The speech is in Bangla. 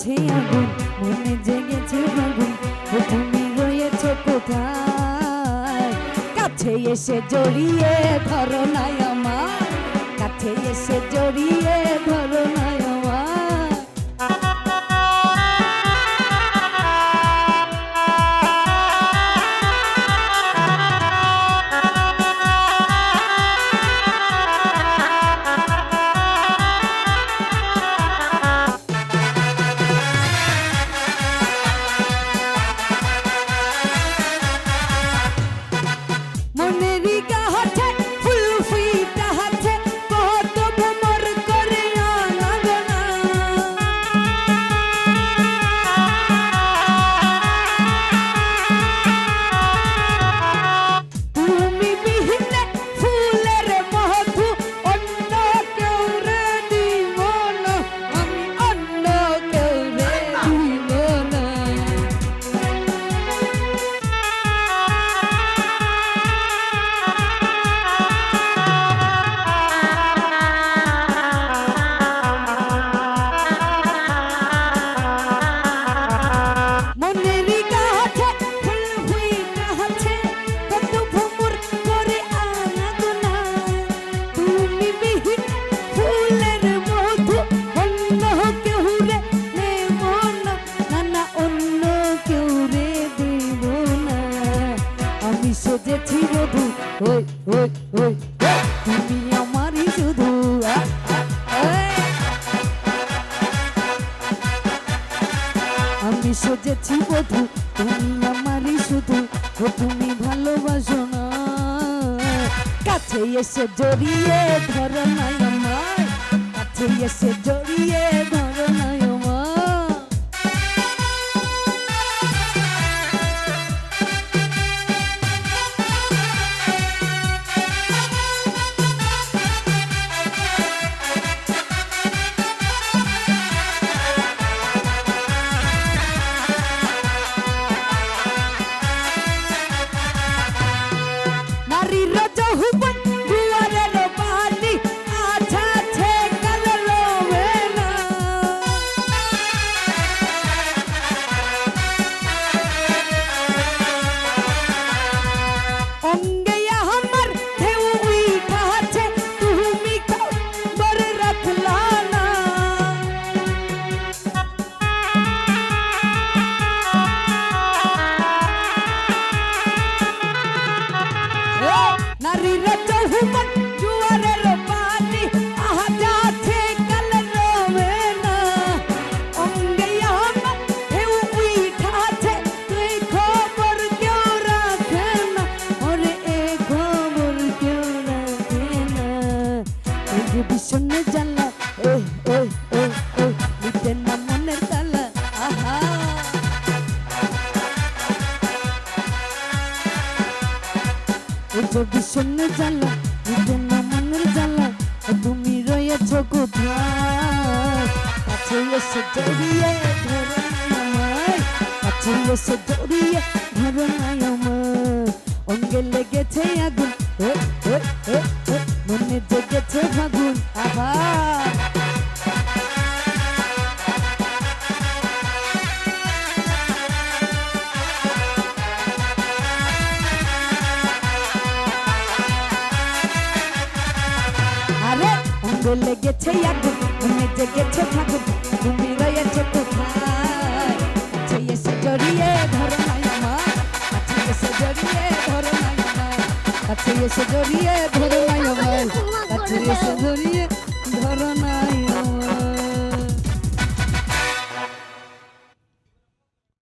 জ্বলছে আগুন, মনে জেগেছে আগুন, তুমি রয়েছ কোথায়? কাছে এসে জড়িয়ে ধরো নাই আমার, কাছে এসে জড়িয়ে ধর ওই ওই ওই তুমি আমারই শুধু। আমি সেজেছি বধু, তুমি আমারই শুধু তুমি ভালোবাসো না কাছে এসে জড়িয়ে ধরো নাই আমার কাছে এসে জড়িয়ে এই যে ভীষণ জ্বালা না মনের জ্বালা তুমি রয়েছ কোথায়? কাছে এসে জড়িয়ে ধরো আমায় কাছে এসে জড়িয়ে ধরো নাই অঙ্গে লেগেছে আগুন মনে জেগেছে ফাগুন আবার। অঙ্গ লেগেছে আগুন মনে জেগেছে ফাগুন তুমি রয়েছে কোথায়? কাছে এসে জড়িয়ে ধরো না আমার, কাছে এসে জড়িয়ে ধরো না আমার এসে জড়িয়ে ধরো না আমার এসে জড়িয়ে ধরো না